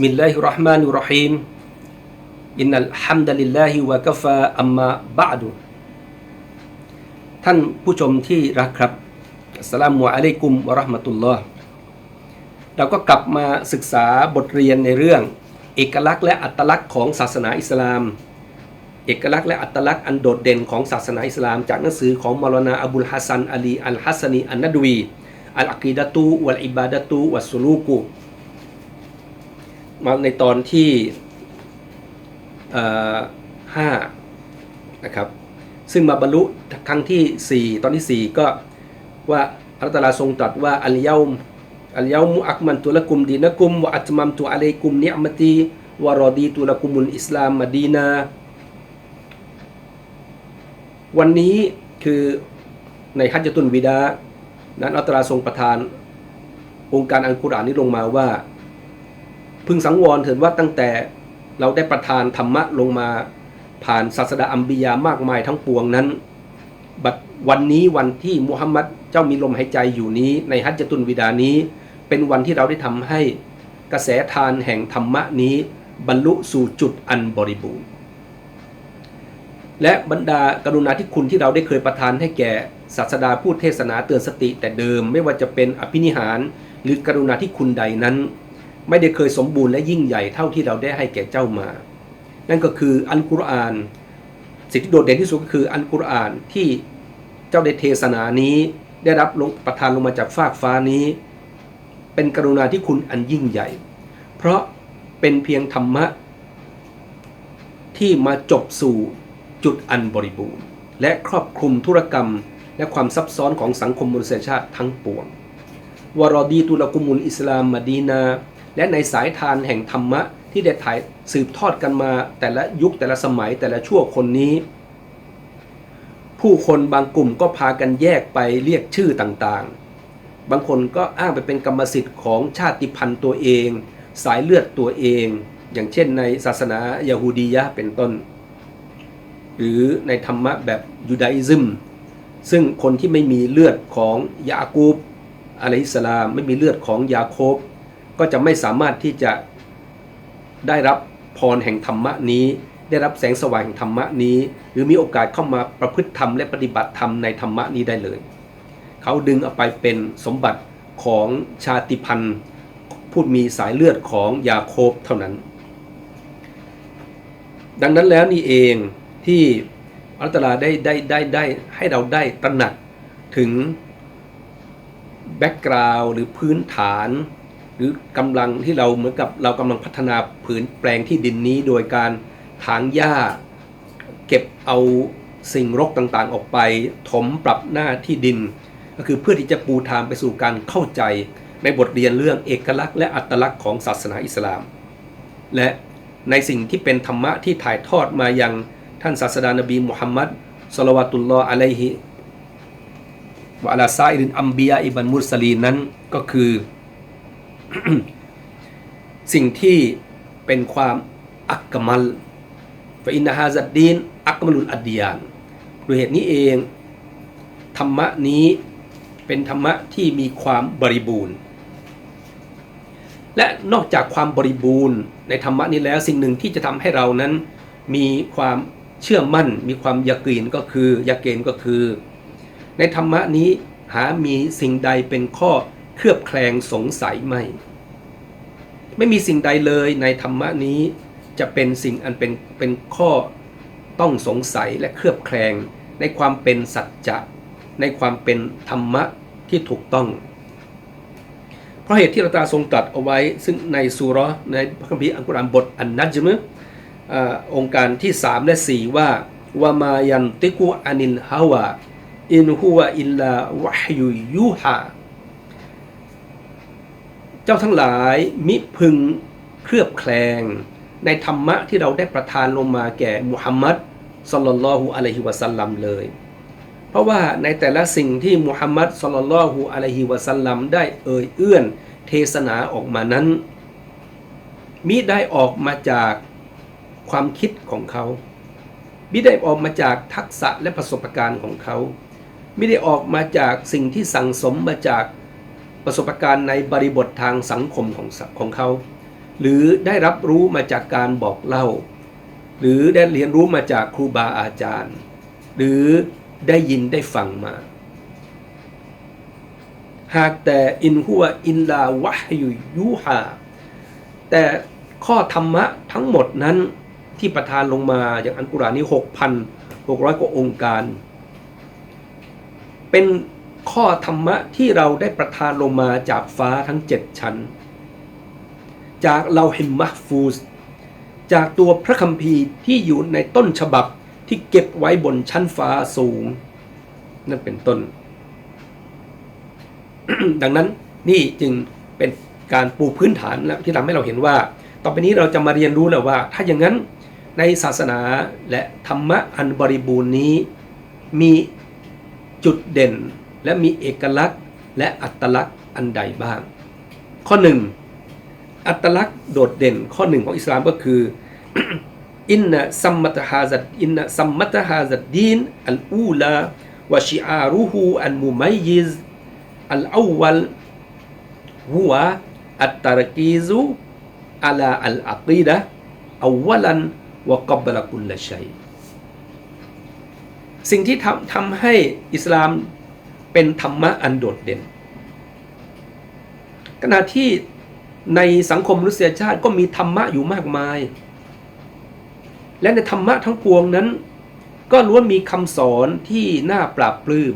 بسم الله الرحمن الرحيم إن الحمد لله وكفى أما بعد ท่านผู้ชมที่รักครับอัสสลามุอะลัยกุมวะเราะห์มะตุลลอฮ์เราก็กลับมาศึกษาบทเรียนในเรื่อง เอกลักษณ์และอัตลักษณ์ของศาสนาอิสลาม เอกลักษณ์และอัตลักษณ์อันโดดเด่นของศาสนาอิสลาม จากหนังสือของมารนาอับุลฮัสซันอาลีอัลฮัสซันีอันนัดวีอัลอากีดะตูวัลอิบาดะตูวัสสุลูกุ มาในตอนที่ห้านะครับซึ่งมาบรรลุครั้งที่ 4 ตอนที่ 4 ก็ว่าอัลตาลาทรงตรัสว่าอัลยามุอัลยามุอักมันตุละกุมดีนะกุมวะอัตมัมตุอะลัยกุมเนียมตีวะรอดีตุละกุมุลอิสลามมดีนา วันนี้คือในฮัจญตุนวิดา นั้นอัลตาลาทรงประทาน องค์การอัลกุรอานนี้ลงมาว่า พึงสังวรเถิดว่าตั้งแต่เราได้ประทานธรรมะลงมาผ่านศาสดาอัมบิยามากมายทั้งปวงนั้น บัดวันนี้วันที่มุฮัมมัดเจ้ามีลมหายใจอยู่นี้ในฮัจญตุนวิดานี้ เป็นวันที่เราได้ทำให้กระแสทานแห่งธรรมะนี้ บรรลุสู่จุดอันบริบูรณ์ และบรรดากรุณาธิคุณที่เราได้เคยประทานให้แก่ศาสดาผู้เทศนาเตือนสติแต่เดิมไม่ว่าจะเป็นอภินิหาร หรือกรุณาธิคุณใดนั้น ไม่ได้เคยสมบูรณ์และยิ่งใหญ่เท่าที่เราได้ให้แก่เจ้ามา นั่นก็คืออัลกุรอาน สิ่งที่โดดเด่นที่สุดก็คืออัลกุรอานที่เจ้าได้เทศนานี้ได้รับลงประทานลงมาจากฟากฟ้านี้ เป็นกรุณาที่คุณอันยิ่งใหญ่ เพราะเป็นเพียงธรรมะ ที่มาจบสู่จุดอันบริบูรณ์ และครอบคลุมธุรกรรม และความซับซ้อนของสังคมมนุษยชาติทั้งปวงวารอดีตุลกุมุลอิสลามมาดีนา และในสายทานแห่งธรรมะที่ได้ถ่ายสืบทอดกันมาแต่ละยุคแต่ละสมัยแต่ละชั่วคนนี้ ผู้คนบางกลุ่มก็พากันแยกไปเรียกชื่อต่างๆ บางคนก็อ้างไปเป็นกรรมสิทธิ์ของชาติพันธุ์ตัวเอง สายเลือดตัวเอง อย่างเช่นในศาสนายาฮูดียะเป็นต้น หรือในธรรมะแบบยูดาอิซึมซึ่งคนที่ไม่มีเลือดของยากูบอะลัยฮิสสลามไม่มีเลือดของยาโคบ ก็จะไม่สามารถที่จะได้รับพรแห่งธรรมะนี้ ได้รับแสงสว่างแห่งธรรมะนี้ หรือมีโอกาสเข้ามาประพฤติธรรมและปฏิบัติธรรมในธรรมะนี้ได้เลย เขาดึงเอาไปเป็นสมบัติของชาติพันธุ์ผู้มีสายเลือดของยาโคบเท่านั้น ดังนั้นแล้วนี่เองที่อัลตลาได้ได้ได้ได้ให้เราได้ตระหนักถึงแบ็กกราวหรือพื้นฐาน รือกำลังที่เราเหมือนกับเรากำลังพัฒนาผืนแปลงที่ดินนี้โดยการถางหญ้า เก็บเอาสิ่งรกต่างๆ ออกไป ถมปรับหน้าที่ดิน ก็คือเพื่อที่จะปูทางไปสู่การเข้าใจในบทเรียนเรื่องเอกลักษณ์และอัตลักษณ์ของศาสนาอิสลาม และในสิ่งที่เป็นธรรมะที่ถ่ายทอดมายังท่านศาสดานบีมุฮัมมัดสลวาตุลลอฮ์อะลัยฮิวะอะลาซาอิรินอัมบียาอิบันมุสลีนนั้นก็คือ สิ่งที่เป็นความอักกมัลฟอินนาฮาซัดดีนอักกมลุลอัดดียานด้วยเหตุนี้เอง ธรรมะนี้เป็นธรรมะที่มีความบริบูรณ์ และนอกจากความบริบูรณ์ในธรรมะนี้แล้วสิ่งหนึ่งที่จะทำให้เรานั้น มีความเชื่อมั่น มีความยากีนก็คือยาเกณฑ์ก็คือ ในธรรมะนี้หามีสิ่งใดเป็นข้อ เคลือบแคลงสงสัยไม่ ไม่มีสิ่งใดเลยในธรรมะนี้ จะเป็นสิ่งอันเป็นเป็นข้อต้องสงสัยและเคลือบแคลงในความเป็นสัจจะในความเป็นธรรมะที่ถูกต้อง เพราะเหตุที่เราตาทรงตรัสเอาไว้ ซึ่งในสุรในพระคัมภีร์อัลกุรอานบทอันนัจมะองค์การที่ 3 และ 4 ว่าวามายันติกุอานิลฮาวาอินฮุวะอิลลาวะฮยุยูฮา เจ้าทั้งหลายมิพึงเคลือบแคลง ในธรรมะที่เราได้ประทานลงมาแก่มุฮัมมัดสลลัลลอฮุอะลัยฮิวะสัลลัมเลย เพราะว่าในแต่ละสิ่งที่มุฮัมมัดสลลัลลอฮุอะลัยฮิวะสัลลัมได้เอ่ยเอื้อนเทศนาออกมานั้น มิได้ออกมาจากความคิดของเขามิได้ออกมาจากทักษะและประสบการณ์ของเขา ไม่ได้ออกมาจากสิ่งที่สั่งสมมาจาก ประสบการณ์ในบริบททางสังคมของของเขา หรือได้รับรู้มาจากการบอกเล่า หรือได้เรียนรู้มาจากครูบาอาจารย์ หรือได้ยินได้ฟังมา หากแต่อินหัวอินลาวะฮยุยูฮาแต่ข้อธรรมะทั้งหมดนั้นที่ประทานลงมาอย่างอันกุรานนี้ 6,600 กว่าองค์การ เป็น ข้อธรรมะที่เราได้ประทานลงมาจากฟ้าทั้งเจ็ดชั้น จากเราเหิมมัฟฟูส จากตัวพระคัมภีร์ที่อยู่ในต้นฉบับที่เก็บไว้บนชั้นฟ้าสูง นั่นเป็นต้น ดังนั้นนี่จึงเป็นการปูพื้นฐานแล้วที่ทำให้เราเห็นว่า ต่อไปนี้เราจะมาเรียนรู้แล้วว่า ถ้าอย่างนั้นในศาสนาและธรรมะอันบริบูรณ์นี้มีจุดเด่น และมีเอกลักษณ์และอัตลักษณ์อันใดบ้าง ข้อหนึ่งอัตลักษณ์โดดเด่นข้อหนึ่งของอิสลามก็คืออินนะซัมมัตฮาซัดอินนะซัมมัตฮาซัดดีนอัลอูลาวะชิอารุฮูอันมุมัยยิซอัลอวัลหัวอัตตารกีซุอัลาอัลอักีดะอาวลันวะกับละกุลละชัยสิ่งที่ทำทำให้อิสลาม เป็นธรรมะอันโดดเด่น ขณะที่ในสังคมมนุษยชาติก็มีธรรมะอยู่มากมาย และในธรรมะทั้งปวงนั้น ก็ล้วนมีคำสอนที่น่าปราบปลื้ม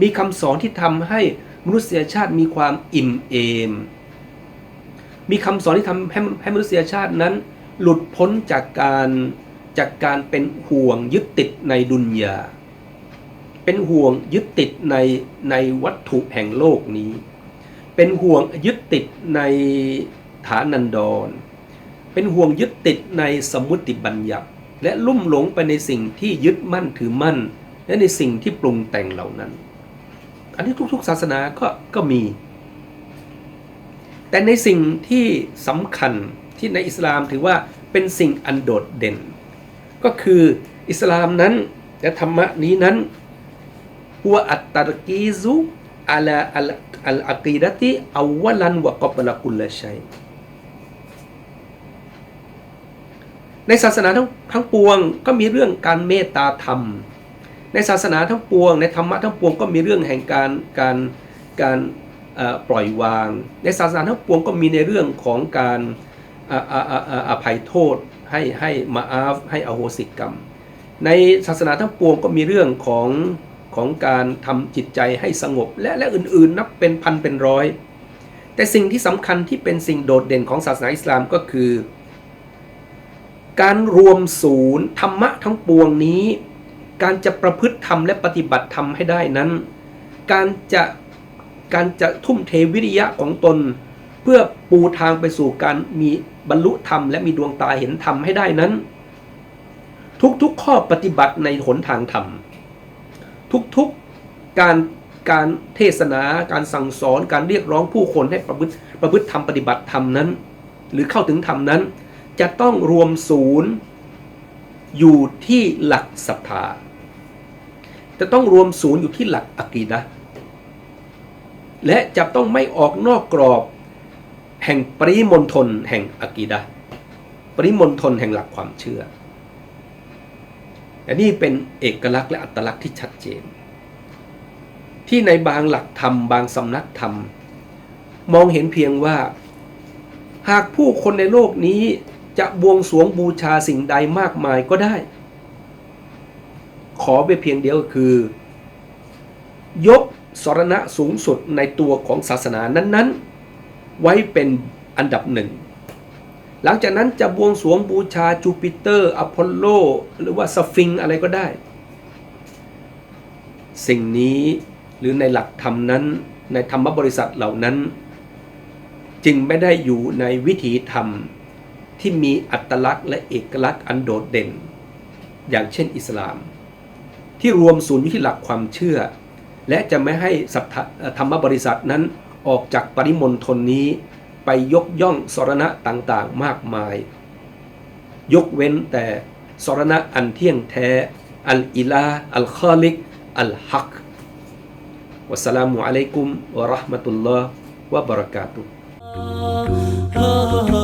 มีคำสอนที่ทำให้มนุษยชาติมีความอิ่มเอม มีคำสอนที่ทำให้ให้มนุษยชาตินั้น หลุดพ้นจากการจากการเป็นห่วงยึดติดในดุนยา เป็นห่วงยึดติดในในวัตถุแห่งโลกนี้ เป็นห่วงยึดติดในฐานันดร เป็นห่วงยึดติดในสมุติบัญญัติ และลุ่มหลงไปในสิ่งที่ยึดมั่นถือมั่น และในสิ่งที่ปรุงแต่งเหล่านั้น อันนี้ทุกๆ ศาสนาก็ก็มี แต่ในสิ่งที่สำคัญที่ในอิสลามถือว่าเป็นสิ่งอันโดดเด่น ก็คืออิสลามนั้นและธรรมะนี้นั้น หัวอัตตารกีซุอัลอัลอัลอากีดะติอาวลันวะกับละกุลละชัยในศาสนาทั้งทั้งปวงก็มีเรื่องการเมตตาธรรม ในศาสนาทั้งปวง ในธรรมะทั้งปวงก็มีเรื่องแห่งการการการปล่อยวาง ในศาสนาทั้งปวงก็มีในเรื่องของการอ่าอ่าอ่าอ่าอภัยโทษให้ให้มาอาฟให้อโหสิกรรม ในศาสนาทั้งปวงก็มีเรื่องของ ของการทำจิตใจให้สงบและและอื่นๆ นับเป็นพันเป็นร้อย แต่สิ่งที่สำคัญที่เป็นสิ่งโดดเด่นของศาสนาอิสลามก็คือ การรวมศูนย์ธรรมะทั้งปวงนี้ การจะประพฤติธรรมและปฏิบัติธรรมให้ได้นั้น การจะการจะทุ่มเทวิริยะของตน เพื่อปูทางไปสู่การมีบรรลุธรรม และมีดวงตาเห็นธรรมให้ได้นั้น ทุกๆข้อปฏิบัติในหนทางธรรม ทุกๆการการเทศนาการสั่งสอนการเรียกร้องผู้คนให้ประพฤติประพฤติธรรมปฏิบัติธรรมนั้น หรือเข้าถึงธรรมนั้น จะต้องรวมศูนย์อยู่ที่หลักศรัทธาจะต้องรวมศูนย์อยู่ที่หลักอะกีดะและจะต้องไม่ออกนอกกรอบ แห่งปริมณฑลแห่งอะกีดะปริมณฑลแห่งหลักความเชื่อ อันนี้เป็นเอกลักษณ์และอัตลักษณ์ที่ชัดเจน ที่ในบางหลักธรรมบางสำนักธรรม มองเห็นเพียงว่า หากผู้คนในโลกนี้จะบวงสรวงบูชาสิ่งใดมากมายก็ได้ ขอไปเพียงเดียวคือ ยกสรณะสูงสุดในตัวของศาสนานั้น ๆ ไว้เป็นอันดับหนึ่ง หลังจากนั้นจะบวงสรวงบูชาจูปิเตอร์อพอลโล หรือว่าสฟิงอะไรก็ได้ สิ่งนี้หรือในหลักธรรมนั้นในธรรมบริษัทเหล่านั้น จึงไม่ได้อยู่ในวิถีธรรมที่มีอัตลักษณ์และเอกลักษณ์อันโดดเด่น อย่างเช่นอิสลาม ที่รวมศูนย์อยู่ที่หลักความเชื่อ และจะไม่ให้ธะธรรมบริษัทนั้นออกจากปริมณฑลนี้ ไปยกย่องสรณะต่างๆ มากมาย ยกเว้นแต่สรณะอันเที่ยงแท้ อัลอิลาอัลคอลิก อัลฮักวัสสลามุอะลัยกุมวะราะห์มะตุลลอฮ์วะบะเราะกาตุฮ์